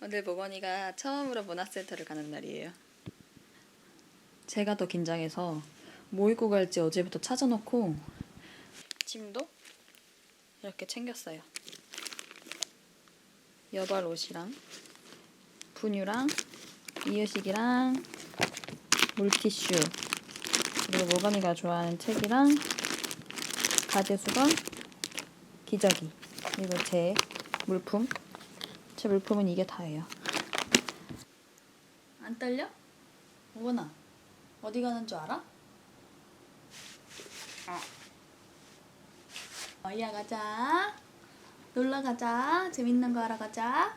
오늘 모건이가 처음으로 문화센터를 가는 날이에요. 제가 더 긴장해서 뭐 입고 갈지 어제부터 찾아놓고 짐도 이렇게 챙겼어요. 여발 옷이랑 분유랑 이유식이랑 물티슈 그리고 모건이가 좋아하는 책이랑 가제 수건 기저귀 그리고 제 물품 제 물품은 이게 다예요. 안 떨려? 오건아 어디 가는 줄 알아? 어이야 가자. 놀러 가자. 재밌는 거 하러 가자.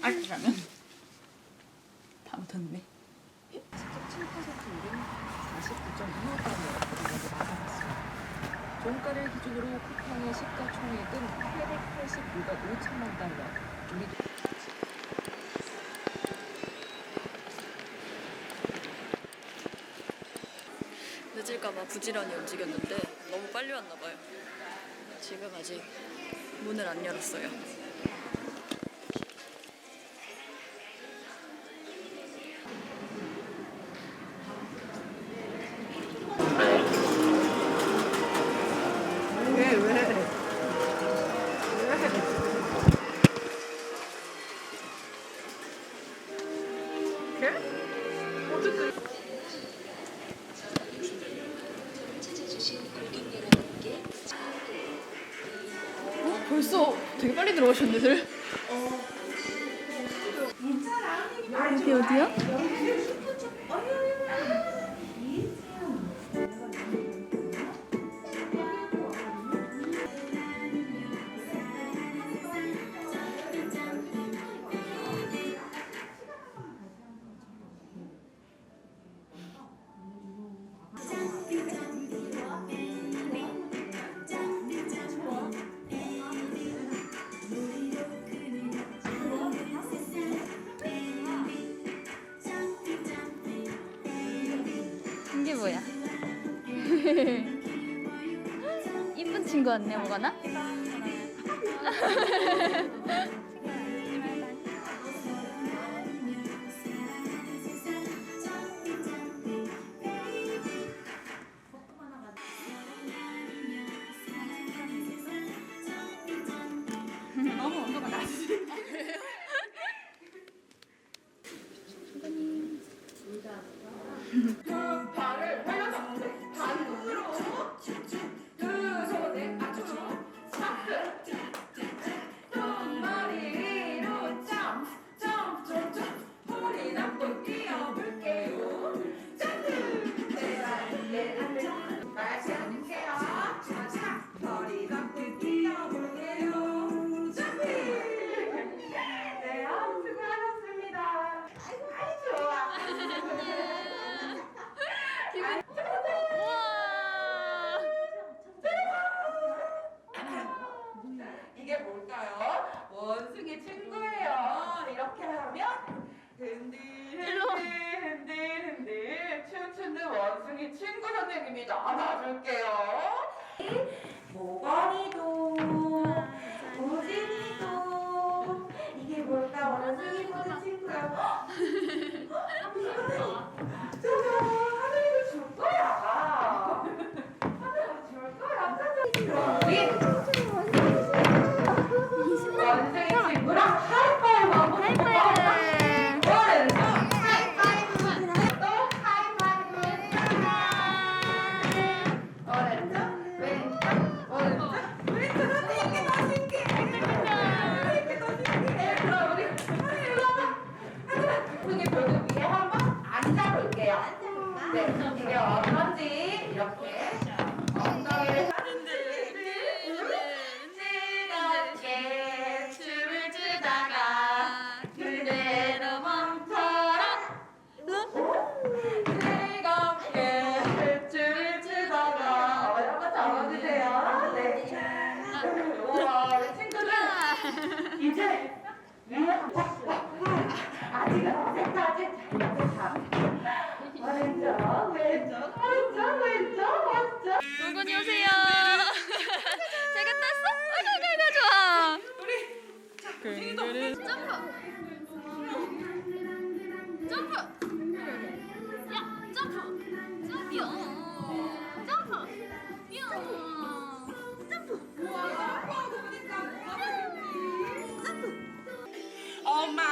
아 그러면 다 묻었네. 7%일인 49.25달러 가격이 종가를 기준으로 쿠팡의 시가총액은 889억 5천만 달러, 늦을까봐 부지런히 움직였는데 너무 빨리 왔나 봐요. 지금 아직 문을 안 열었어요. 빨리 들 친구 왔네 뭐가나?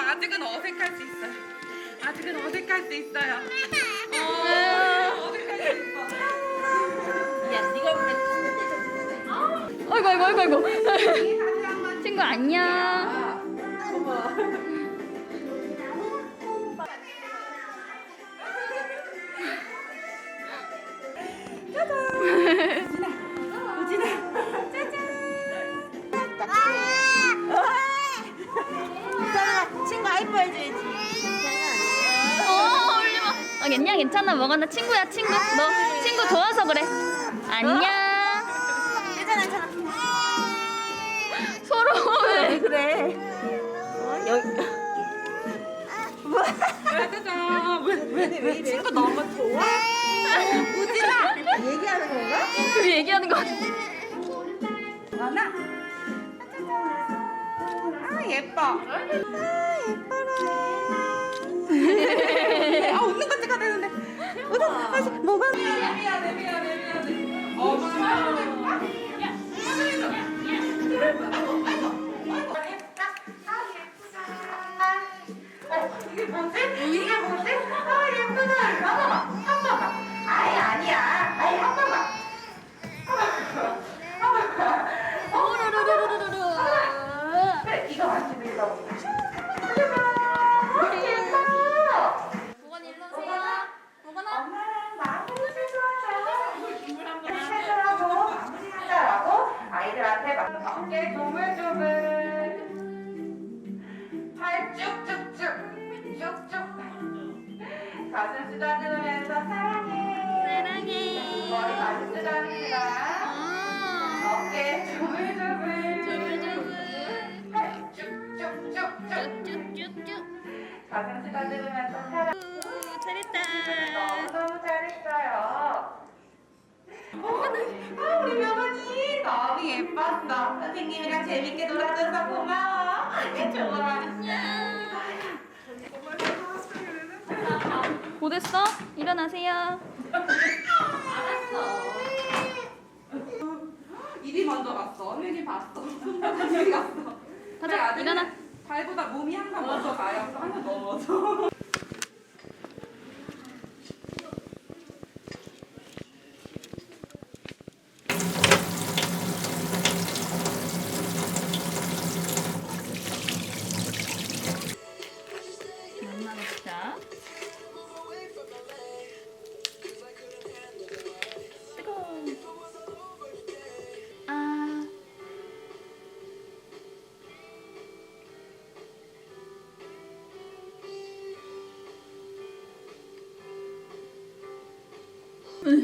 아직은 어색할 수 있어요. 아직은 어색할 수 있어요. 어, 어색할 수 있어. 야, 네가 원래 아이고 아이고 아이고 아이고. 친구 안녕. 나 친구야 친구. 너 친구 좋아서 그래. 안녕. 괜찮아, 괜찮아. 서로 왜? 그래. 어, 여기. 짜잔. 왜, 왜, 친구 너무 좋아? 우진아! 얘기하는 건가? 둘이 얘기하는 거 같아. 하나. 아 예뻐. 아 예뻐라. 아 웃는 거. 다시 뭐가? 미안해 미안해 미안해 미안해. 엄마. 이게 뭐지? 이게 뭐지? 아 예쁘다. 한번 쓰다듬으면서 사랑 오, 잘했다. 너무너무 잘했어요. 아, 우리 명언이 너무 예뻤어. 선생님이랑 재밌게 놀아줘서 고마워. 좋아. 뭐 됐어? 일어나세요. 입이 먼저 갔어. 언니 봤어. 언니 갔어. 가자, 일어나. 발보다 몸이 항상 먼저 가요. 항상 넘어져.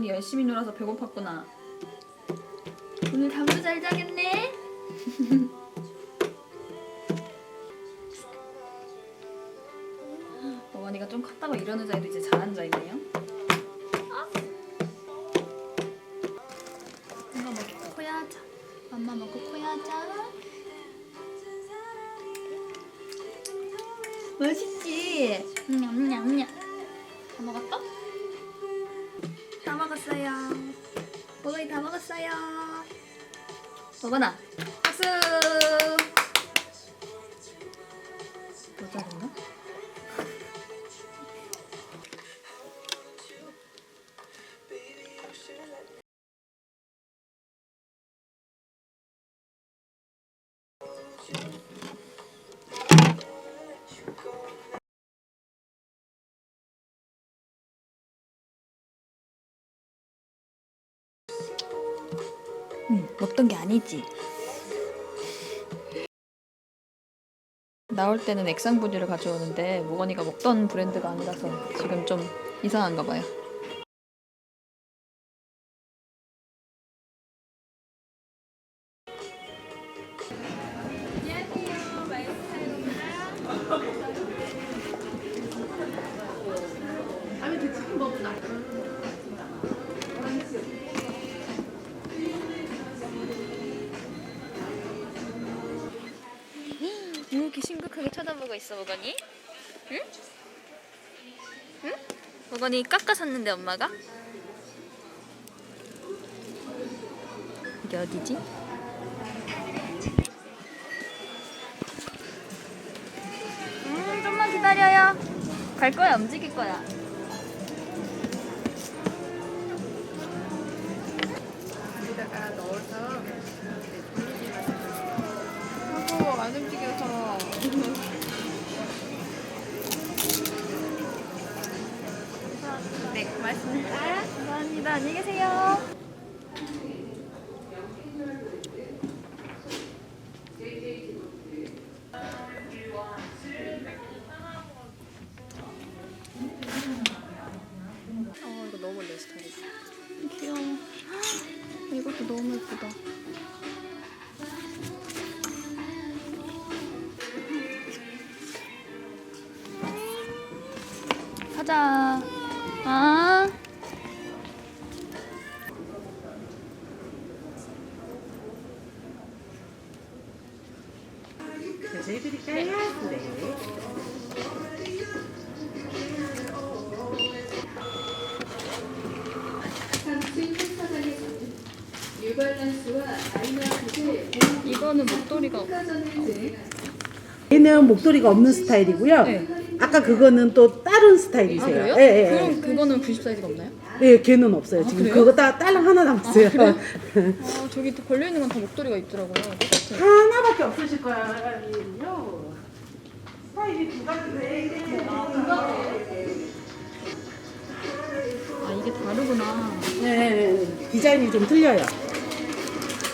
모건이 열심히 놀아서 배고팠구나. 오늘 잠도 잘 자겠네. 모건이가 좀 컸다고 이러는 자이도 이제 잘한 자이네요. 엄마 먹고 코야자. 엄마 먹고 코야자. 맛있지? 냠냠냠. 다 먹었어요. 먹어나. 박수. 응, 먹던 게 아니지. 나올 때는 액상부디를 가져오는데 무건이가 먹던 브랜드가 아니라서 지금 좀 이상한가 봐요. 모건이 깎아 샀는데 엄마가? 이게 어디지? 음 좀만 기다려요 갈 거야 움직일 거야 네 고맙습니다 감사합니다. 안녕히 계세요. 어 가자 이거는 목도리가 얘는 목도리가 없는 스타일이고요. 네. 아까 그거는 또 다른 아 스타일이세요. 그래요? 예, 예, 그럼 그거는 90 사이즈가 없나요? 예. 예, 걔는 없어요. 지금 그래요? 그거 다 딸랑 하나 남았어요. 아, 그래요? 아 저기 또 걸려 있는 건 다 목도리가 있더라고요. 똑같아요. 하나밖에 없으실 거예요. 스타일이 두 가지인데 아 이게 다르구나. 네, 디자인이 좀 틀려요.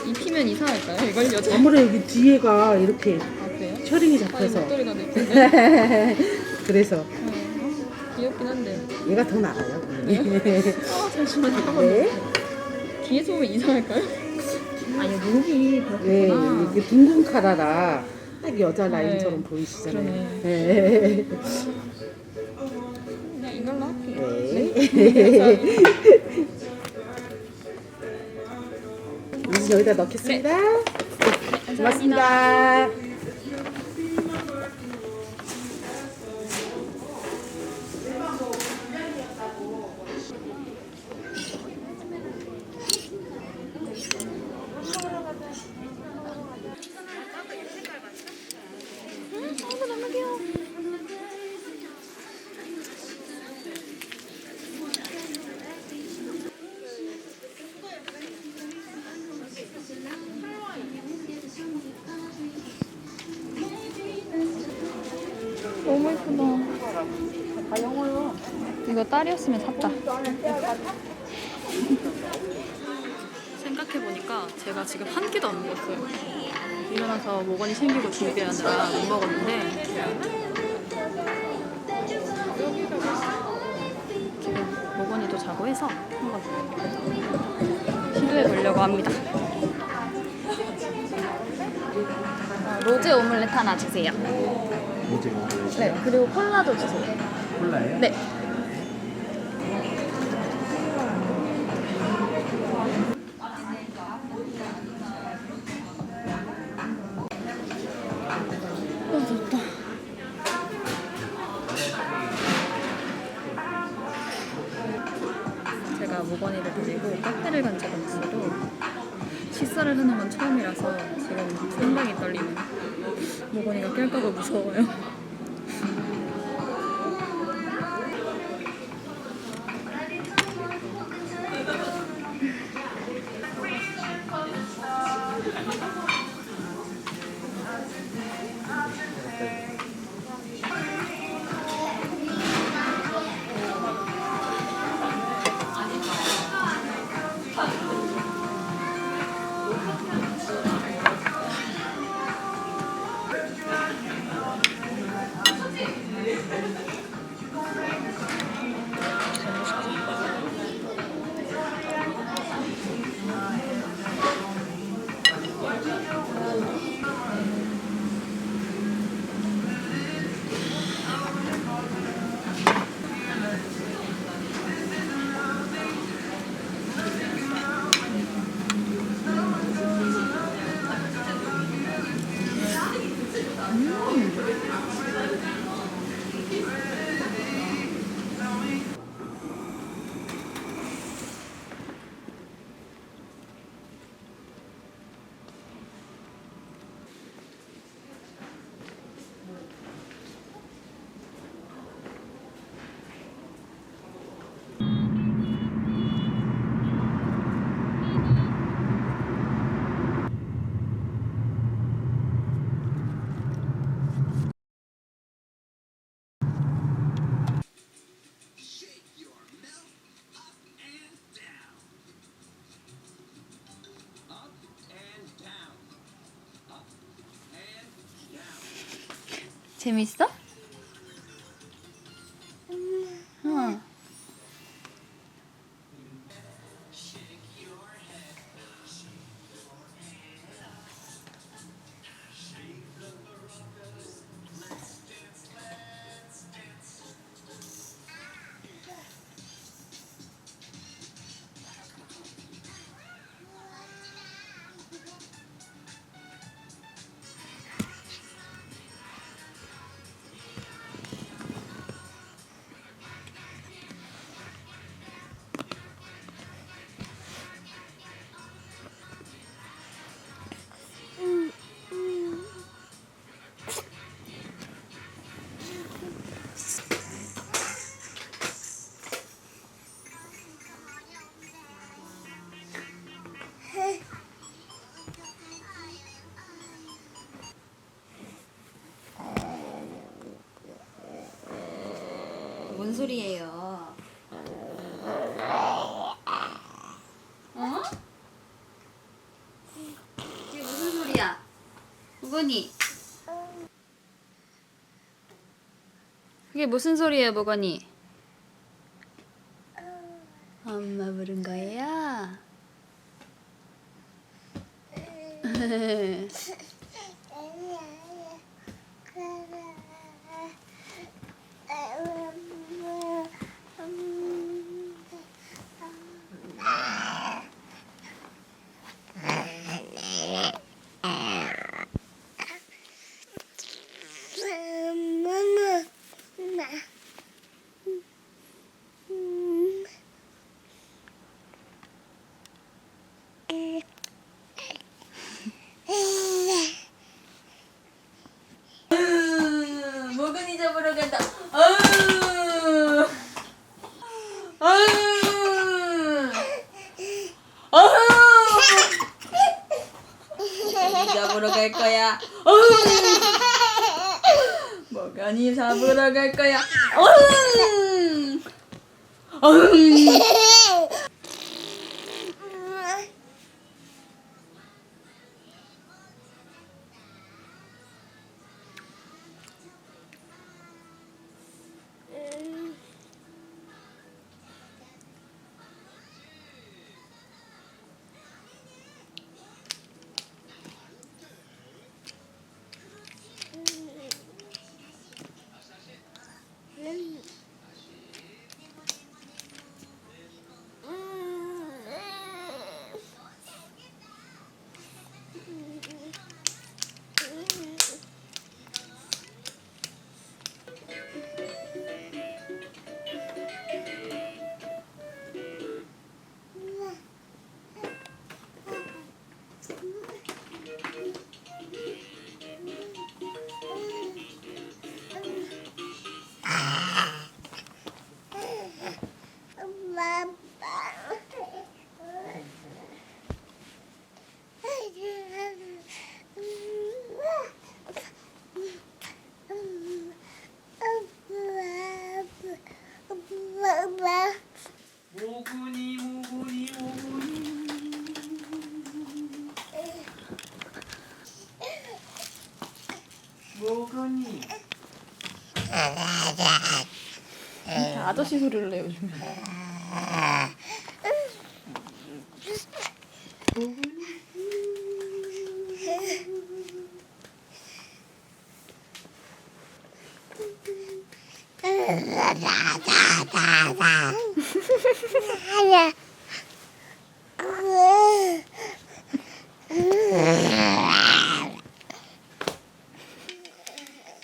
입히면 이상할까요? 이걸 여자? 아무래도 여기 뒤에가 이렇게 아 그래요? 셔링이 아이 잡혀서 목도리가 더 예쁜데? 그래서 네. 어, 귀엽긴 한데. 얘가 더 나아요. 아 잠시만 잠깐만. 네. 뒤에서 보면 이상할까요? 아 이거 목이 네, 그렇구나. 이게 둥근 카라라 딱 여자 네. 라인처럼 보이시잖아요. 그러네. 네. 그냥 이걸로 할게요. 네. 여기다 넣겠습니다. 네, 고맙습니다. 딸이었으면 샀다. 생각해보니까 제가 지금 한 끼도 안 먹었어요. 일어나서 모건이 챙기고 준비하느라 못 먹었는데 지금 모건이도 자고 해서 한번 시도해 보려고 합니다. 어, 로제 오믈렛 하나 주세요. 네, 그리고 콜라도 주세요. 콜라요? 네. 무서워요. 재밌어? 소리예요? 어? 이게 무슨 소리야? 무건이. 그게 무슨 소리예요, 무건이? 엄마 부른 거예요? 모근이 잡으러 간다. 아유. 아유. 아유. 모근이 잡으러 갈 거야. 아유. 모근이 갈 거야. 아유. 아유. 아저씨 소리를 내요 요즘에.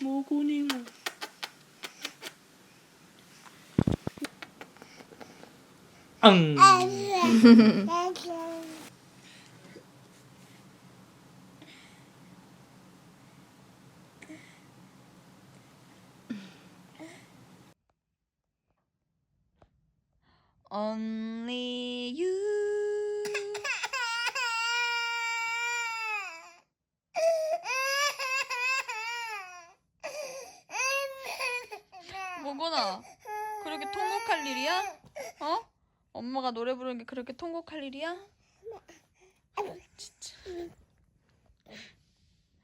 모근이 모 응.